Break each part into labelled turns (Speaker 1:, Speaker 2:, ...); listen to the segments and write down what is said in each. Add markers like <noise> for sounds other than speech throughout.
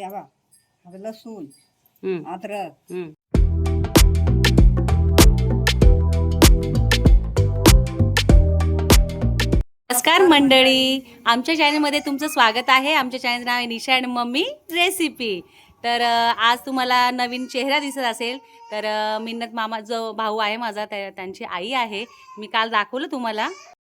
Speaker 1: आता लसूण अद्रक.
Speaker 2: नमस्कार मंडळी. आमच्या चॅनलमध्ये तुमचं स्वागत आहे. आमच्या चॅनल नाव आहे निशा आणि मम्मी रेसिपी. तर आज तुम्हाला नवीन चेहरा दिसत असेल तर मिन्नत मामा जो भाऊ आहे माझा त्या- त्यांची आई आहे. मी काल दाखवलं तुम्हाला.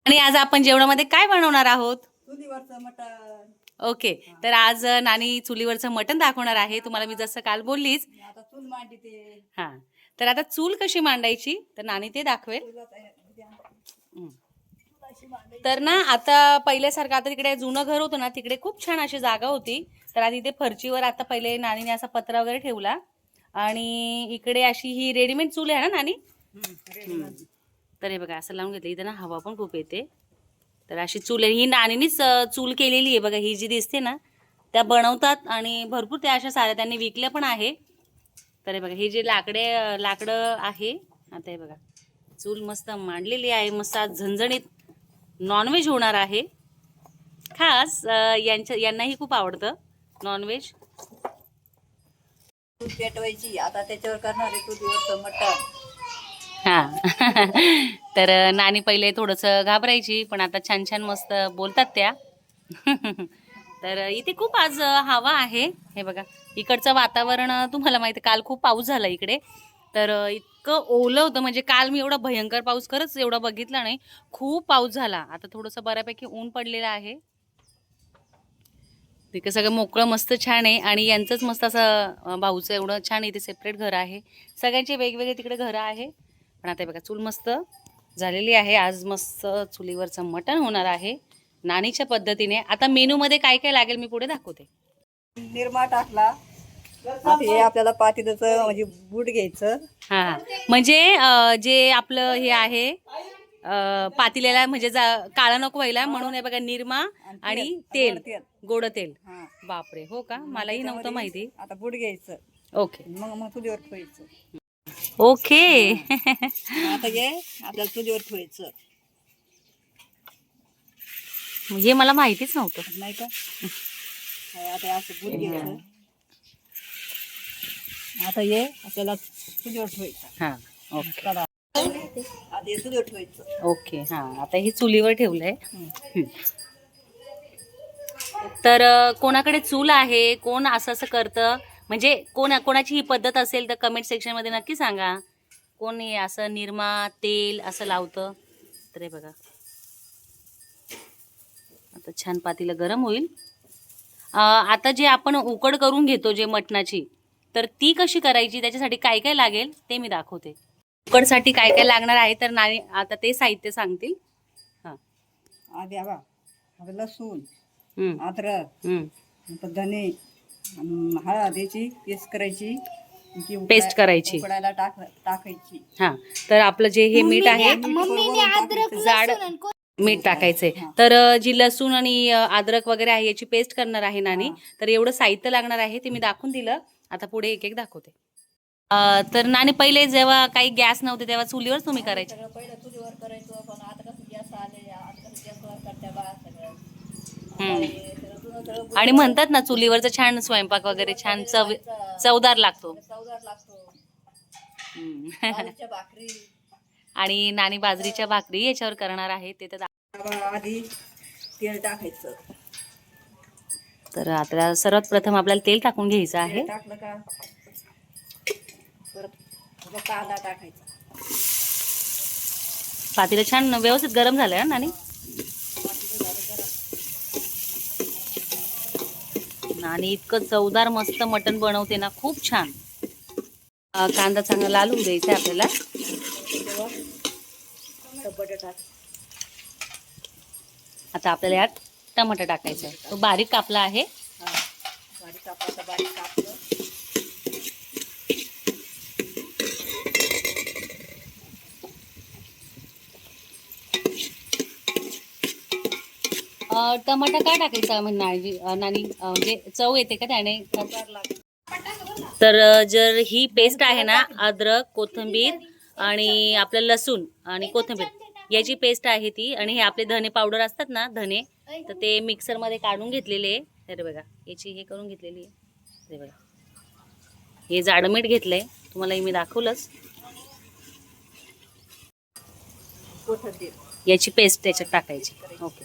Speaker 2: आणि आज आपण जेवणामध्ये काय बनवणार आहोत?
Speaker 1: मटण.
Speaker 2: ओके. तर आज नानी चुलीवरचं मटण दाखवणार आहे. तुम्हाला मी जसं काल बोललीच.
Speaker 1: आता चूल मांडली ते.
Speaker 2: हां. तर आता चूल कशी मांडायची? तर नानी ते दाखवेल. हं. तर ना आता पहिल्यासारखं आता तिकडे जुनं घर होतं ना तिकडे खूप छान अशी जागा होती. तर आता इथे फरचीवर आता पहिले नानीने असा पत्रा वगैरे ठेवला. आणि इकडे अशी ही रेडीमेड चूल आहे ना नानी. तर हे बघा असं लावून घेतलं. इथं ना हवा पण खूप येते. तर अशी चूल आहे. ही नानीनीच चूल केलेली आहे बघा. ही जी दिसते ना त्या बनवतात आणि भरपूर त्या अशा साऱ्या त्यांनी विकल्या पण आहे. तर हे बघा हे जे लाकडे लाकडं आहे आता हे बघा. चूल मस्त मांडलेली आहे मस्त आज झणझणीत नॉनव्हेज होणार आहे. खास यांच्या यांनाही खूप आवडतं नॉनव्हेज
Speaker 1: चूल पेटवायची आता त्याच्यावर करणार आहे तू दिवस मटण.
Speaker 2: हां. <laughs> तर नानी पहिले थोडंसं घाबरायची पण आता छान छान मस्त बोलतात त्या. <laughs> तर इथे खूप आज हवा आहे. हे बघा इकडचं वातावरण तुम्हाला माहिती आहे, काल खूप पाऊस झाला इकडे. तर इतकं ओलं होतं म्हणजे काल मी एवढा भयंकर पाऊस खरंच एवढा बघितला नाही. खूप पाऊस झाला. आता थोडंसं बऱ्यापैकी ऊन पडलेलं आहे. तिकडे सगळं मोकळं मस्त छान आहे. आणि यांचंच मस्त असं भाऊचं एवढं छान इथे सेपरेट घर आहे. सगळ्यांचे वेगवेगळे तिकडे घरं आहे. पण आता हे बघा चूल मस्त झालेली आहे. आज मस्त चुलीवरचं मटण होणार आहे. नानीच्या पद्धतीने. आता मेनूमध्ये काय काय लागेल मी पुढे दाखवते.
Speaker 1: निरमा टाकला. आता हे आपल्याला पातेल्याचं म्हणजे बूट घ्यायचं.
Speaker 2: हां. हां म्हणजे अं, जे आपलं हे आहे अं, पातेल्याला म्हणजे जा- काळा नको व्हायला म्हणून हे बघा निरमा आणि तेल.
Speaker 1: तेल.
Speaker 2: गोड तेल.
Speaker 1: हा.
Speaker 2: बापरे हो का? मलाही नव्हतं माहिती.
Speaker 1: आता बूट घ्यायचं.
Speaker 2: ओके.
Speaker 1: मग मग चुलीवर ठेवायचं.
Speaker 2: ओके.
Speaker 1: आता हे आपल्याला चुलीवर ठेवायचं.
Speaker 2: हे मला माहितीच नव्हतं.
Speaker 1: नाही का? हे आता असं बूट घ्यायचं. आता हे आपल्याला चुलीवर ठेवायचं.
Speaker 2: हां ओके.
Speaker 1: चला. आता हे चुलीवर ठेवायचं.
Speaker 2: ओके हां. आता हे चुलीवर ठेवलंय. तर अ, कोणाकडे चूल आहे? कोण असं असं करतं? म्हणजे कोण कोणाची ही पद्धत असेल तर कमेंट सेक्शनमध्ये नक्की सांगा. कोण हे असं निरमा तेल असं लावतं? तर हे बघा. आता छान पातीला गरम होईल. आता जे आपण उकड करून घेतो जे मटणाची तर ती कशी करायची? त्याच्यासाठी काय काय लागेल? ते मी दाखवते. उकडसाठी काय काय लागणार आहे? तर नाही आता ते साहित्य सांगतील. हां.
Speaker 1: आधी लसूण अद्रक धने अन हळद याची पेस्ट करायची ती उकडाय-
Speaker 2: पेस्ट करायची.
Speaker 1: उकडायला टाक टाकायची.
Speaker 2: हा तर आपलं जे हे मीठ आहे जाड मीठ टाकायचंय. तर अ, जी लसूण आणि अ, अद्रक वगैरे आहे याची पेस्ट करणार आहे नानी. तर एवढं साहित्य लागणार आहे ते मी दाखवून दिलं. आता पुढे एक एक दाखवते. अ, तर नानी पहिले जेव्हा काही गॅस नव्हते तेव्हा चुलीवर तुम्ही करायचे.
Speaker 1: सगळं पहिलं चुलीवर करायचो पण आता कसं गॅस आले आता कसं गॅसवर करत्या बा सगळं.
Speaker 2: हम्म.
Speaker 1: हे सगळं जुनं सगळं
Speaker 2: आणि म्हणतात ना चुलीवरचं छान स्वयंपाक वगैरे छान चव चवदार लागतो.
Speaker 1: चवदार लागतो.
Speaker 2: हम्म.
Speaker 1: बाजरीच्या भाकरी.
Speaker 2: आणि नानी बाजरीच्या भाकरी याच्यावर करणार आहे ते तर
Speaker 1: आधी तेल टाकायचं.
Speaker 2: तर आता सर्वात प्रथम आपल्याला तेल टाकून घ्यायचं आहे.
Speaker 1: टाकलं का? कांदा टाकायचा.
Speaker 2: पातेलं छान व्यवस्थित गरम झालंय ना नानी? आणि इतकं चवदार मस्त मटण बनवते ना. खूप छान. कांदा चांगला लाल होऊ द्यायचा आहे आपल्याला. आता आपल्याला यात टमाटर टाकायचं आहे. तो बारीक कापला आहे.
Speaker 1: बारीक कापला बारीक कापलं.
Speaker 2: टमाटा का टाकायचा म्हण नानी अं, नानी? अं, म्हणजे चव येते का त्याने? तर जर ही पेस्ट आहे ना अद्रक कोथिंबीर आणि आपलं लसूण आणि कोथिंबीर याची पेस्ट आहे ती आणि हे आपले धने पावडर असतात ना धने तर ते मिक्सरमध्ये काढून घेतलेले आहे. तर बघा याची हे करून घेतलेली आहे. हे बघा. हे जाडं मीठ घेतलंय. तुम्हाला हे मी दाखवलंच.
Speaker 1: कोथिंबीर.
Speaker 2: याची पेस्ट त्याच्यात टाकायची. ओके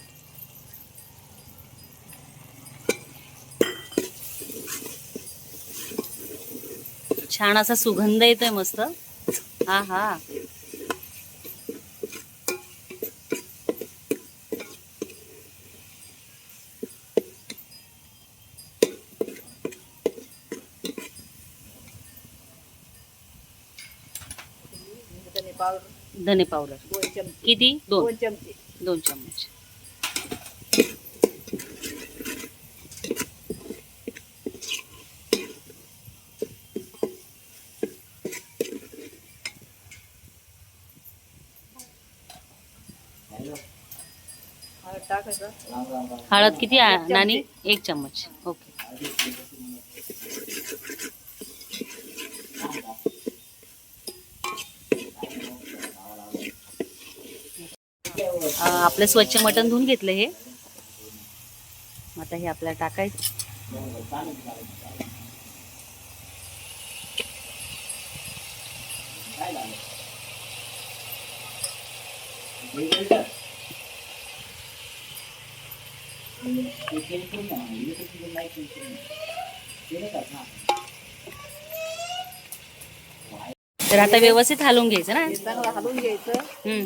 Speaker 2: छान असा सुगंध येतोय मस्त. हा हा.
Speaker 1: धने पावडर.
Speaker 2: किती? दोन.
Speaker 1: दोन चमचे. हळद
Speaker 2: किती नानी? एक चम्मच. ओके. आपलं स्वच्छ मटण धुवून घेतलं हे. आता हे आपल्याला टाकायचं. तर आता व्यवस्थित हलवून घ्यायचं ना?
Speaker 1: चांगलं हलवून घ्यायचं.
Speaker 2: हम्म.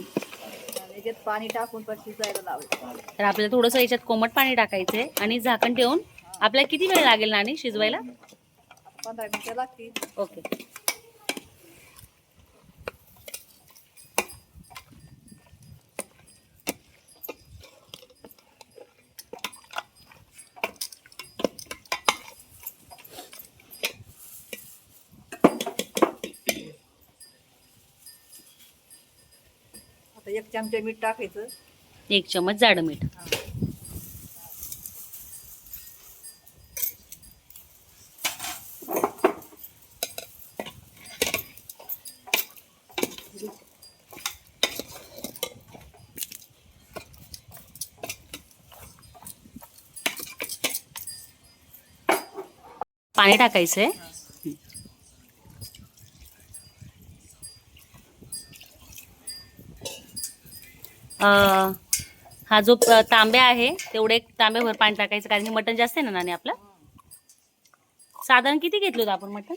Speaker 1: याच्यात पाणी टाकून पण शिजायला लावायचं.
Speaker 2: तर आपल्याला थोडंसं याच्यात कोमट पाणी टाकायचंय आणि झाकण ठेवून आपल्याला किती वेळ लागेल नानी शिजवायला?
Speaker 1: पंधरा मिनिटं लागतील.
Speaker 2: ओके.
Speaker 1: चमचा मीठ टाकायचं.
Speaker 2: एक चमच जाडं मीठ. पाणी टाकायचंय. अं, हा जो तांब्या आहे तेवढे एक तांब्याभर पाणी टाकायचं. कारण हे मटण जास्त आहे ना नाणे आपलं? साधारण किती घेतलं होतं आपण मटण?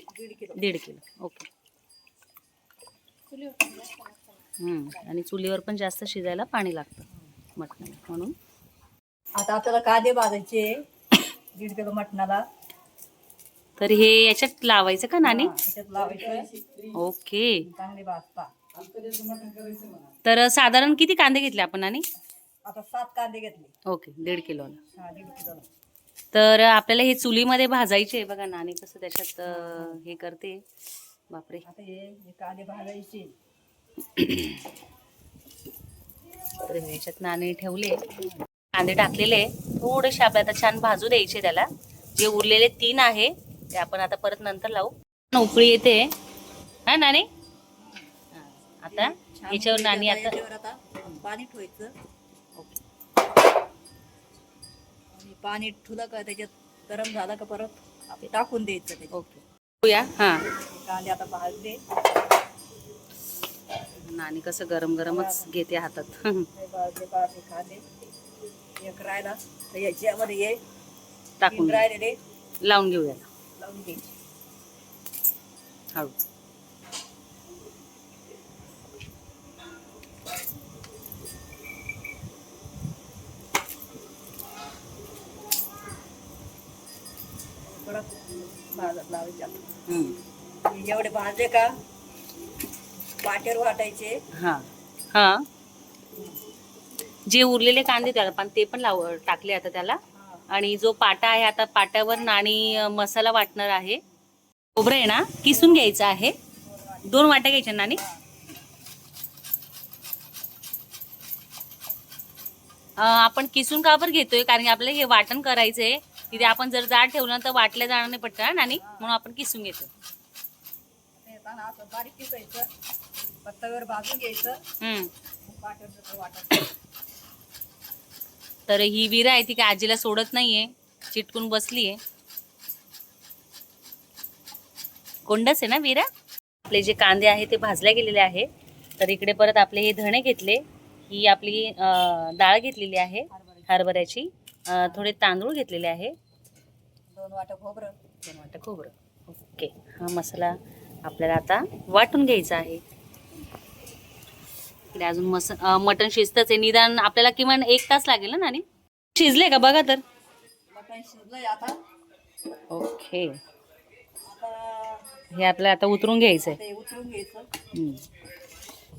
Speaker 1: दीड किलो.
Speaker 2: ओके. हम्म, आणि चुलीवर पण जास्त शिजायला पाणी लागतं मटणाला. म्हणून.
Speaker 1: आता आपल्याला कांदे भाजायचे दीड किलो मटणाला.
Speaker 2: तर हे याच्यात लावायचं का
Speaker 1: लावायचं.
Speaker 2: ओके.
Speaker 1: चांगले भाजता
Speaker 2: तर साधारण किती कांदे घेतले आपण नाणी
Speaker 1: आता सात कांदे घेतले.
Speaker 2: ओके दीड किलोला
Speaker 1: हा दीड
Speaker 2: तर आपल्याला हे चुलीमध्ये भाजायचे बघा नाणी कसं त्याच्यात अं, हे करते. बापरे.
Speaker 1: आता हे हे कांदे भाजायचे.
Speaker 2: तर याच्यात नाणे ठेवले. कांदे टाकलेले थोडेसे आपल्याला आता छान भाजू द्यायचे त्याला. जे उरलेले तीन आहे ते आपण आता परत नंतर लावू. उकळी येते. हा नाणी आता याच्यावर नाणी आता
Speaker 1: पाणी ठेवायचं.
Speaker 2: ओके.
Speaker 1: पाणी ठुलं का त्याच्यात गरम झालं का परत आपण टाकून द्यायचं
Speaker 2: ओके. हा.
Speaker 1: कांदे आता भाजले.
Speaker 2: नाणी कसं गरम गरमच घेते हातात.
Speaker 1: भाजले भाजले कांदे. एक राहिला तर याच्यामध्ये हे
Speaker 2: टाकून
Speaker 1: राहिलेले.
Speaker 2: लावून घेऊया.
Speaker 1: लावून घ्यायचे
Speaker 2: हळू.
Speaker 1: भाजत लावायचे. हे एवढे भाजले का? वाटेर वाटायचे.
Speaker 2: हा. हा. जे उरलेले कांदे त्याला पण ते पण लाव टाकले आता त्याला. आणि जो पाटा आहे आता पाट्यावर नाणी मसाला वाटणार आहे. खोबरं आहे ना किसून घ्यायचं आहे. दोन वाट्या घ्यायच्या नाणी. आपण किसून का बरं घेतोय? कारण की आपल्याला हे वाटण करायचंय. तिथे आपण जर जाड ठेवलं तर वाटल्या जाणार नाही पटकन नाणी म्हणून आपण किसून घेतो
Speaker 1: बारीक किसायचं पत्तावर भाजून घ्यायचं
Speaker 2: तर ही विरा आहे ती काय आजीला सोडत नाहीये चिटकून बसलीये. कोंडच आहे ना वीरा? आपले जे कांदे आहे ते भाजले गेलेले आहे. तर इकडे परत आपले हे धणे घेतले. ही आपली डाळ घेतलेली आहे हरभऱ्याची. थोडे तांदूळ घेतलेले आहे.
Speaker 1: दोन वाटं खोबरं.
Speaker 2: दोन वाटं खोबरं. ओके. हा मसाला आपल्याला आता वाटून घ्यायचा आहे. इकडे अजून मस मटण शिजतच आहे. निदान आपल्याला किमान एक तास लागेल ना नानी? शिजले का? बघा तर.
Speaker 1: मटण शिजलंय आता.
Speaker 2: ओके. हे आपल्याला आता उतरून घ्यायचं आहे
Speaker 1: ते उतरून घ्यायचं.
Speaker 2: हम्म.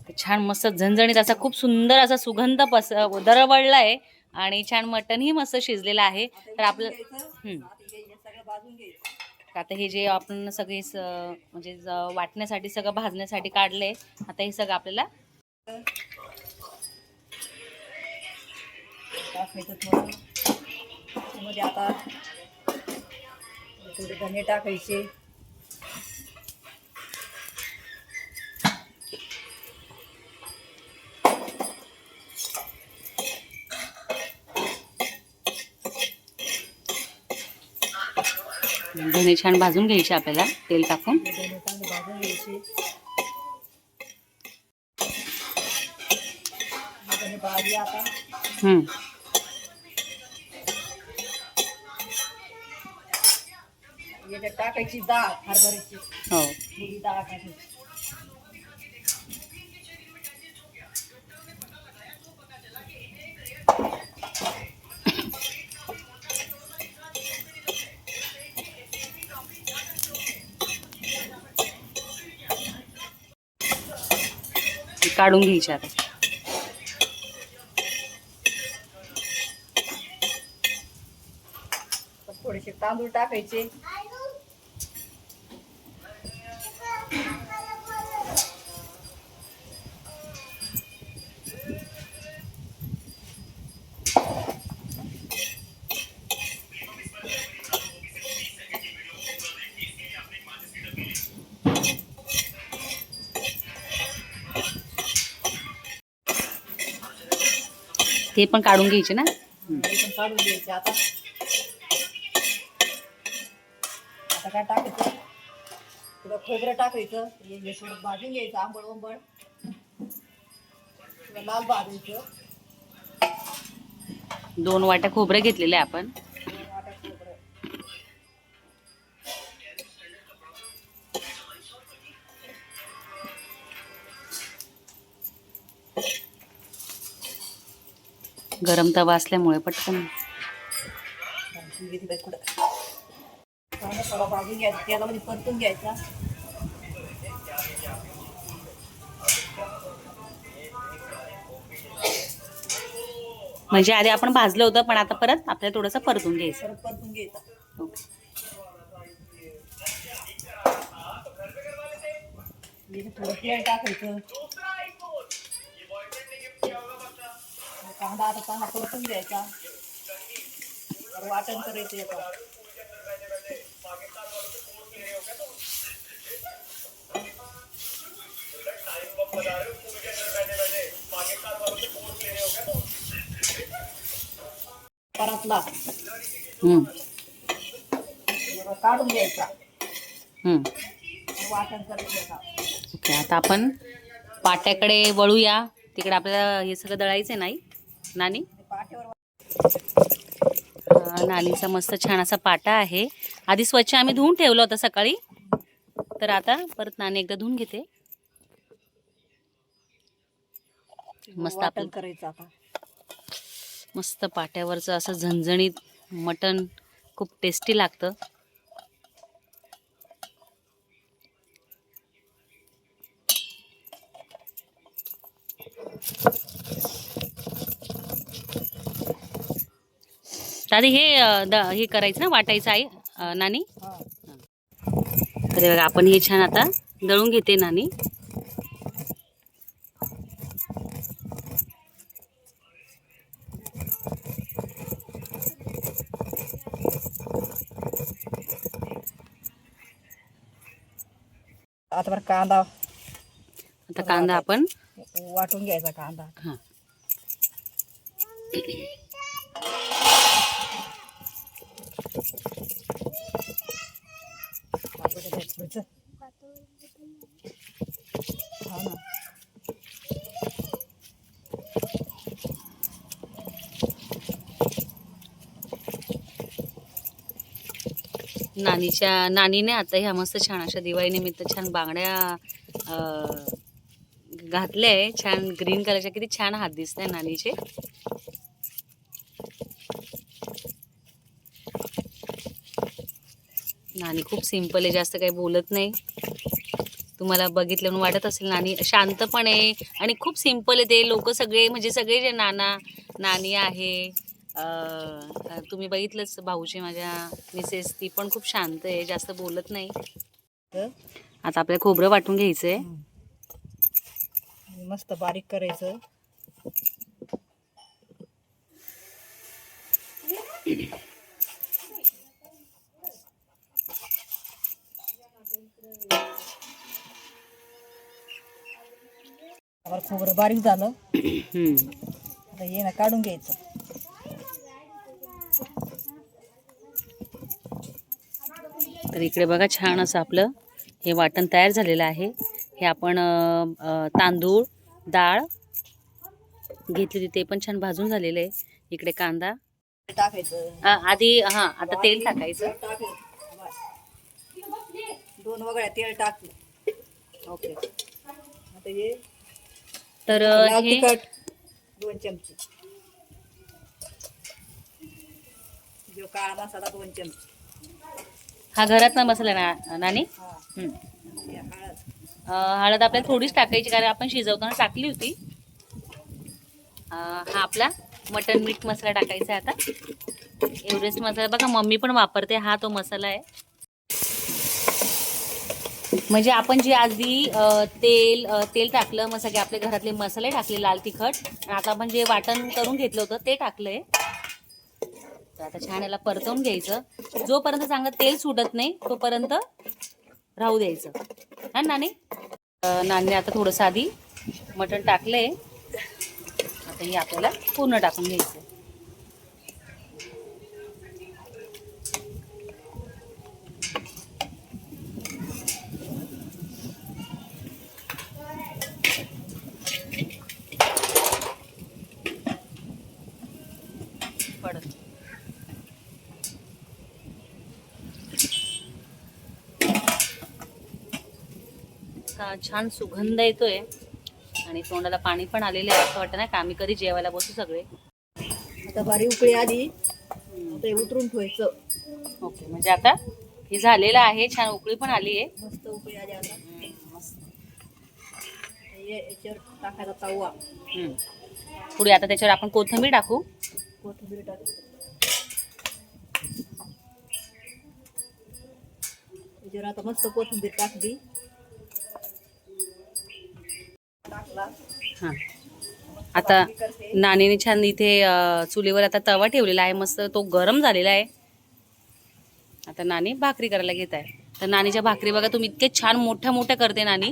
Speaker 2: तर छान मस्त झणझणीत असा खूप सुंदर असा सुगंध पस दरवळला आहे आणि छान मटणही मस्त शिजलेलं आहे. तर आपलं. हम्म.
Speaker 1: आता हे भाजून घ्यायचं.
Speaker 2: आता हे जे आपण सगळे स- म्हणजे वाटण्यासाठी सगळं भाजण्यासाठी काढलंय आता हे सगळं आपल्याला
Speaker 1: टाकायचं थोडं त्यामध्ये आता थोडे धने टाकायचे.
Speaker 2: धने छान भाजून घ्यायचे आपल्याला तेल टाकून.
Speaker 1: भाजून घ्यायचे आता टाकायची डाळ हरभऱ्याची.
Speaker 2: हो.
Speaker 1: डाळ टाकायची.
Speaker 2: काढून घ्यायच्या आता.
Speaker 1: थोडेसे तांदूळ टाकायचे.
Speaker 2: ते पण काढून घ्यायचे ना?
Speaker 1: पण काढून घ्यायचे. आता आता काय टाकायचं? खोबरं टाकायचं. हे थोडं भाजून घ्यायचं आंबळ लाल भाजायचं.
Speaker 2: दोन वाट्या खोबरं घेतलेले आपण. गरम तवा असल्यामुळे पटकन.
Speaker 1: परतून घ्यायचा
Speaker 2: म्हणजे आधी आपण भाजलं होतं पण आता परत आपल्याला थोडंसं परतून घ्यायचं.
Speaker 1: परत परतून घ्यायचा.
Speaker 2: ओके.
Speaker 1: टाकायचं. कांदा आता चांगला परतून द्यायचा तर वाटण करायचं याचा परतला. काढून घ्यायचा. वाटण करायचं
Speaker 2: आता आपण पाट्याकडे वळूया. तिकडे आपल्याला हे सगळं दळायचं नाही. नानी. नानीचा मस्त छान असा पाटा आहे. आधी स्वच्छ आम्ही धुवून ठेवलं होतं सकाळी. तर आता परत नानी एकदा धुवून घेते. मस्त आपलं
Speaker 1: करायचं आता.
Speaker 2: मस्त पाट्यावरचं असं झणझणीत मटण खूप टेस्टी लागतं. दादी हे द- हे करायचं ना वाटायचं आहे नानी. तर बघा आपण हे छान आता दळून घेते नानी.
Speaker 1: आता बरं कांदा.
Speaker 2: आता कांदा आपण
Speaker 1: वाटून घ्यायचा कांदा.
Speaker 2: हां.
Speaker 1: वाटून घ्यायचं. हा ना.
Speaker 2: नानीच्या नानीने आता ह्या मस्त छान अशा दिवाळीनिमित्त छान बांगड्या घातल्या आहे. छान ग्रीन कलरच्या किती छान हात दिसत आहे नानीचे. नानी खूप सिंपल आहे जास्त काही बोलत नाही. तुम्हाला बघितलं म्हणून वाटत असेल नानी शांत पण आहे. आणि खूप सिंपल आहे ते. लोक सगळे म्हणजे सगळे जे नाना नानी आहे अं, तुम्ही बघितलंच भाऊजी माझ्या मिसेस ती पण खूप शांत आहे जास्त बोलत नाही. आता आपल्याला खोबरं वाटून घ्यायचं आहे
Speaker 1: मस्त बारीक करायचं. <coughs> <coughs> आवर खोबरं बारीक झालं. आता हे ना काढून घ्यायचं.
Speaker 2: तर इकडे बघा छान असं आपलं हे वाटण तयार झालेलं आहे. हे आपण तांदूळ डाळ घेतली ते पण छान भाजून झालेलं आहे. इकडे कांदा.
Speaker 1: टाकायचं.
Speaker 2: आधी हां आता तेल टाकायचं
Speaker 1: टाकायचं. दोन वगळ्या तेल टाकलं. ओके. आता हे
Speaker 2: तर हे
Speaker 1: दोन चमचे. जो काळा मसाला दोन चमचे.
Speaker 2: हा घरातला मसाला ना नानी?
Speaker 1: हा.
Speaker 2: हम्म.
Speaker 1: हळद.
Speaker 2: अं, हळद आपल्याला थोडीच टाकायची कारण आपण शिजवताना टाकली होती. अं, हा आपला मटन मीठ मसाला टाकायचा आहे आता. एव्हरेस्ट मसाला. बघा मम्मी पण वापरते हा तो मसाला आहे. म्हणजे आपण जे आधी तेल तेल टाकलं मग सगळे आपले घरातले मसाले टाकले लाल तिखट. आता आपण जे वाटण करून घेतलं होतं ते टाकलंय. तर आता छान याला परतवून घ्यायचं. जोपर्यंत चांगलं तेल सुटत नाही तोपर्यंत राहू द्यायचं. हा नाणे नाणे नानीने आता थोडंसं आधी मटण टाकलंय. आता हे आपल्याला पूर्ण टाकून घ्यायचं पडत का छान सुगंध येतोय. आणि तोंडाला पाणी पण आलेलं आहे असं वाटतं ना का? आम्ही कधी जेवायला बसू सगळे?
Speaker 1: आता बारीक उकळी आली. आता हे उतरून ठेवायचं.
Speaker 2: ओके म्हणजे आता हे झालेलं आहे. छान उकळी पण आली आहे.
Speaker 1: मस्त उकळी आली आता. याच्यावर टाकायचा तवा.
Speaker 2: हम्म. पुढे आता त्याच्यावर आपण कोथिंबीर टाकू.
Speaker 1: कोथिंबीर टाकायची त्याच्यावर आता मस्त कोथिंबीर टाकला.
Speaker 2: हां. आता नानीने छान इथे चुलीवर आता तवा ठेवलेला आहे. मस्त तो गरम झालेला आहे. आता नानी भाकरी करायला घेत आहे. तर नानीच्या भाकरी बघा तुम्ही इतके छान मोठ्या मोठ्या करते नानी.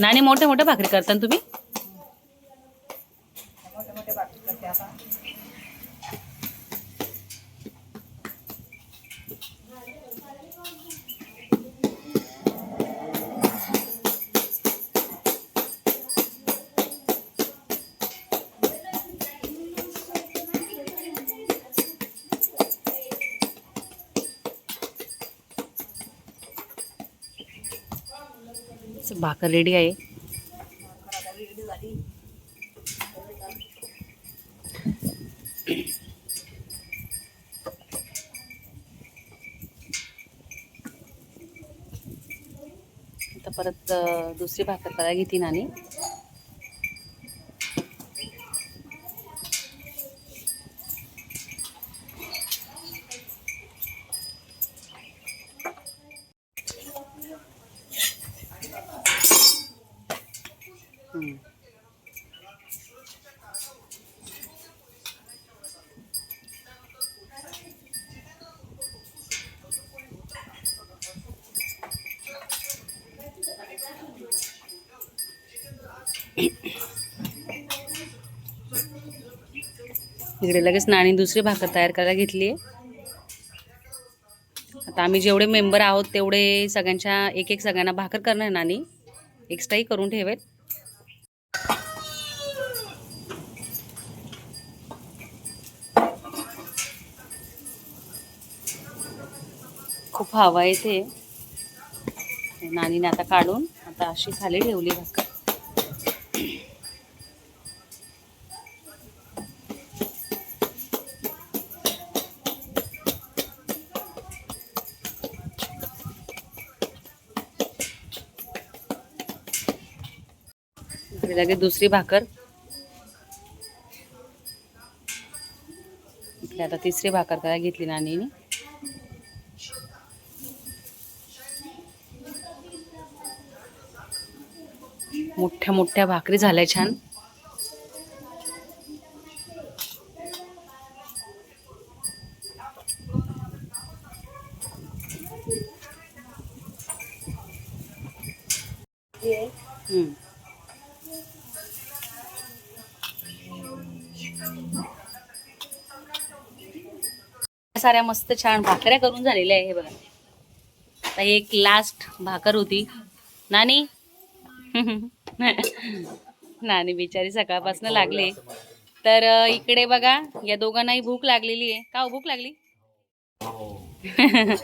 Speaker 2: नाही मोठ्या मोठ्या भाकरी करता ना तुम्ही.
Speaker 1: भाकर
Speaker 2: रेडी आहे.
Speaker 1: आता
Speaker 2: परत दुसरी भाकर करायला घेते नानी इकडे लगेच नाणी दुसरी भाकर तयार करायला घेतली आहे आता आम्ही जेवढे मेंबर आहोत तेवढे सगळ्यांच्या एक एक सगळ्यांना भाकर करणार नाणी. एक्स्ट्राही करून ठेवेल खूप हवा येते. नाणीने आता काढून आता अशी खाली ठेवली भाकर. इकडे लगेच दुसरी भाकर. इकडे आता तिसरी भाकर करायला घेतली नानीने. मोठ्या मोठ्या भाकरी झाल्या छान. मस्त छान भाकऱ्या करून झालेल्या आहे हे बघा. आता एक लास्ट भाकर होती. नानी? <laughs> नानी बिचारी सकाळपासून लागले. तर इकडे बघा या दोघांनाही भूक लागलेली आहे. का हो, भूक लागली? <laughs>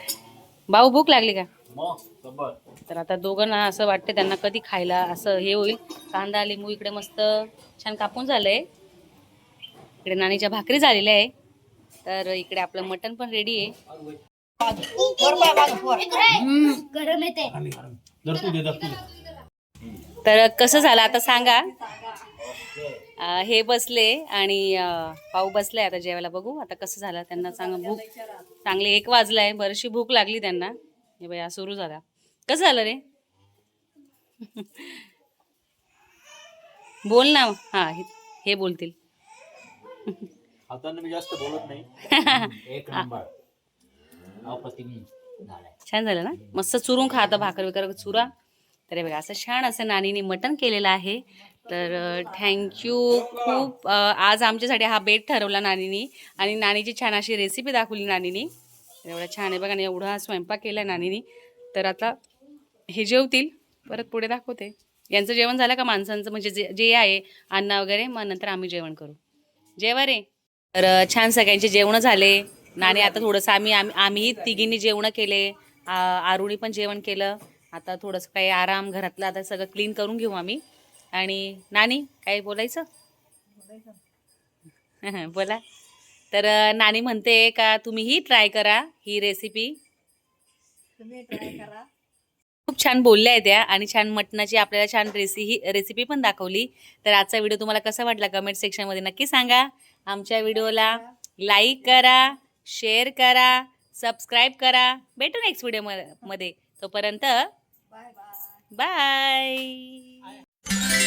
Speaker 2: भाऊ भूक लागली का? तर आता दोघांना असं वाटतं त्यांना कधी खायला असं हे होईल. कांदा लिंबू इकडे मस्त छान कापून झालंय. इकडे नानीच्या भाकरी झालेल्या आहे. तर इकडे आपलं मटण पण रेडी आहे.
Speaker 3: गरम येते
Speaker 2: तर कसं झालं आता सांगा. हे बसले आणि अं, पाऊ बसलाय आता जेवायला बघू. आता कसं झालं त्यांना सांगा. भूक चांगली एक वाजलाय. बरीचशी भूक लागली त्यांना. हे बाया सुरू झाला. कसं झालं रे? बोल ना. हा हे- हे बोलतील.
Speaker 4: मी जास्त बोलत नाही. <laughs> एक नंबर. अप्रतिम झालाय
Speaker 2: छान झालं ना? मस्त चुरून खा आता भाकर विकर चुरा. तर हे बघा असं छान असं नानीने मटण केलेलं आहे. तर थँक्यू खूप आज आमच्यासाठी हा बेट ठरवला नानीनी. आणि नानीची छान अशी रेसिपी दाखवली नानीनी. एवढा छान आहे बघा आणि एवढा स्वयंपाक केला नानीनी. तर आता हे जेवतील. परत पुढे दाखवते. यांचं जेवण झालं का माणसांचं? म्हणजे जे जे आहे अन्न वगैरे मग नंतर आम्ही जेवण करू. जेवा रे. तर छान सगळ्यांचे जेवण झाले. नाणी आता थोडंसं आम्ही आम्ही आम्हीही तिघींनी जेवणं केले. आरुणी पण जेवण केलं. आता थोडंसं काही आराम घरातलं आता सगळं क्लीन करून घेऊ आम्ही. आणि नानी काय बोलायचं? <laughs> बोला. तर नानी म्हणते का तुम्हीही ट्राय करा ही रेसिपी
Speaker 1: तुम्ही ट्राय करा.
Speaker 2: खूप छान बोलल्या आहेत त्या आणि छान मटणाची आपल्याला छान रेसि ही रेसिपी पण दाखवली. तर आजचा व्हिडिओ तुम्हाला कसा वाटला कमेंट सेक्शनमध्ये नक्की सांगा. आमच्या व्हिडिओला लाईक करा शेअर करा सबस्क्राईब करा. भेटू नेक्स्ट व्हिडिओमध्ये. तोपर्यंत
Speaker 1: बाय बाय.
Speaker 2: बाय.